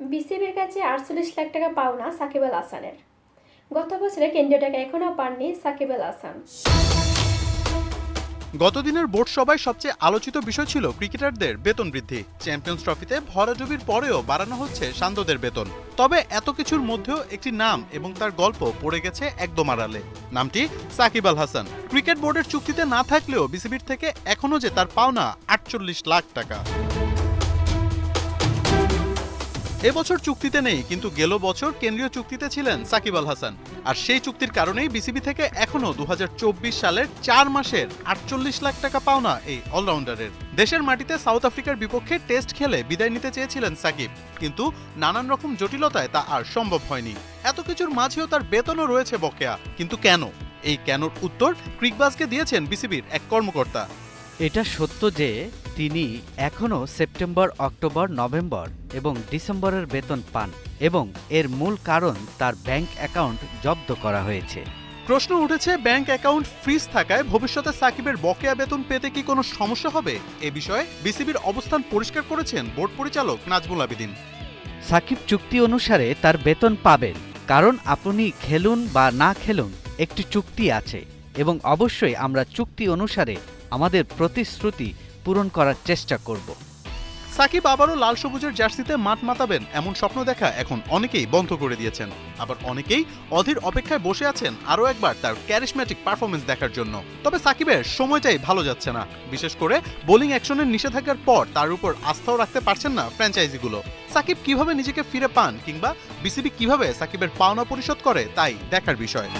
বিসিবির কাছে আটচল্লিশ লাখ টাকা পাওনা সাকিব আল হাসানের। গত বছরে কেন্দ্রীয় টাকা এখনও পাননি সাকিব আল হাসান। গতদিনের বোর্ড সভায় সবচেয়ে আলোচিত বিষয় ছিল ক্রিকেটারদের বেতন বৃদ্ধি। চ্যাম্পিয়ন্স ট্রফিতে ভরাডুবির পরেও বাড়ানো হচ্ছে শান্তদের বেতন। তবে এত কিছুর মধ্যেও একটি নাম এবং তার গল্প পড়ে গেছে একদম আড়ালে। নামটি সাকিব আল হাসান। ক্রিকেট বোর্ডের চুক্তিতে না থাকলেও বিসিবির থেকে এখনও যে তার পাওনা আটচল্লিশ লাখ টাকা। এবছর চুক্তিতে নেই, কিন্তু গেল বছর কেন্দ্রীয় চুক্তিতে ছিলেন সাকিব আল হাসান। আর সেই চুক্তির কারণেই বিসিবি থেকে এখনও দুই হাজার চব্বিশ সালের চার মাসের আটচল্লিশ লাখ টাকা পাওনা এই অলরাউন্ডারের। দেশের মাটিতে সাউথ আফ্রিকার বিপক্ষে টেস্ট খেলে বিদায় নিতে চেয়েছিলেন সাকিব, কিন্তু নানান রকম জটিলতায় তা আর সম্ভব হয়নি। এত কিছুর মাঝেও তার বেতনও রয়েছে বকেয়া। কিন্তু কেন? এই কেনর উত্তর ক্রিকবাজকে দিয়েছেন বিসিবির এক কর্মকর্তা। এটা সত্য যে তিনি এখনও সেপ্টেম্বর অক্টোবর নভেম্বর এবং ডিসেম্বরের বেতন পান এবং এর মূল কারণ তার ব্যাংক অ্যাকাউন্ট জব্দ করা হয়েছে। প্রশ্ন উঠেছে ব্যাংক অ্যাকাউন্ট ফ্রিজ থাকায় ভবিষ্যতে সাকিবের বকেয়া বেতন পেতে কি কোনো সমস্যা হবে? এ বিষয়ে বিসিবির অবস্থান পরিষ্কার করেছেন বোর্ড পরিচালক নাজমুল আবেদিন। সাকিব চুক্তি অনুসারে তার বেতন পাবেন কারণ আপনি খেলুন বা না খেলুন একটি চুক্তি আছে এবং অবশ্যই আমরা চুক্তি অনুসারে আমাদের প্রতিশ্রুতি পূরণ করার চেষ্টা করব। সাকিব আবারও লাল সবুজের জার্সিতে মাঠ মাতাবেন এমন স্বপ্ন দেখা এখন অনেকেই বন্ধ করে দিয়েছেন। আবার অনেকেই অধীর অপেক্ষায় বসে আছেন আরও একবার তার ক্যারিসম্যাটিক পারফরমেন্স দেখার জন্য। তবে সাকিবের সময়টাই ভালো যাচ্ছে না। বিশেষ করে বোলিং অ্যাকশনের নিষেধাজ্ঞার পর তার উপর আস্থাও রাখতে পারছেন না ফ্র্যাঞ্চাইজিগুলো সাকিব কীভাবে নিজেকে ফিরে পান কিংবা বিসিবি কীভাবে সাকিবের পাওনা পরিশোধ করে তাই দেখার বিষয়।